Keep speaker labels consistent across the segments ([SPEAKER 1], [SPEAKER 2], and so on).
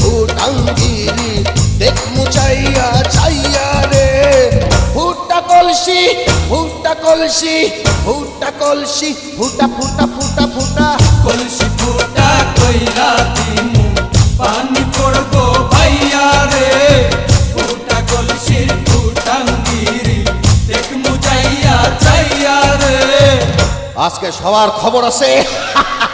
[SPEAKER 1] ভুটাঙ্গিরি দেখমু চাইয়া চাইয়া রে। ভুটা কলসি ভুটা কলসি ভুটা কলসি ভুটা ফুটা ফুটা ফুটা।
[SPEAKER 2] কলসি ফুটা কইরা দিমু পানি পড়ব ভাইয়া রে। ফুটা কলসি ভুটাঙ্গিরি দেখমু চাইয়া চাইয়া রে।
[SPEAKER 1] আজকে সবার খবর আছে।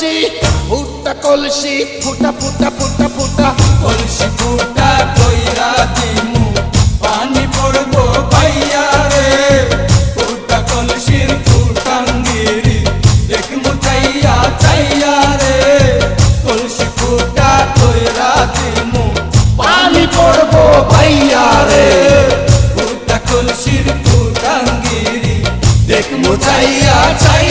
[SPEAKER 1] কলসি ফুটা কলসি, ফুটা ফুটা ফুটা ফুটা। কলসি ফুটা কইরা দিমু, পানি পড়ব পাইয়া রে। ফুটা কলসির ফুটান দিরি দেখমু চাইয়া চাইয়া রে। কলসি ফুটা কইরা দিমু, পানি পড়ব পাইয়া রে। ফুটা কলসির ফুটান গিরি দেখমু চাইয়া চাইয়া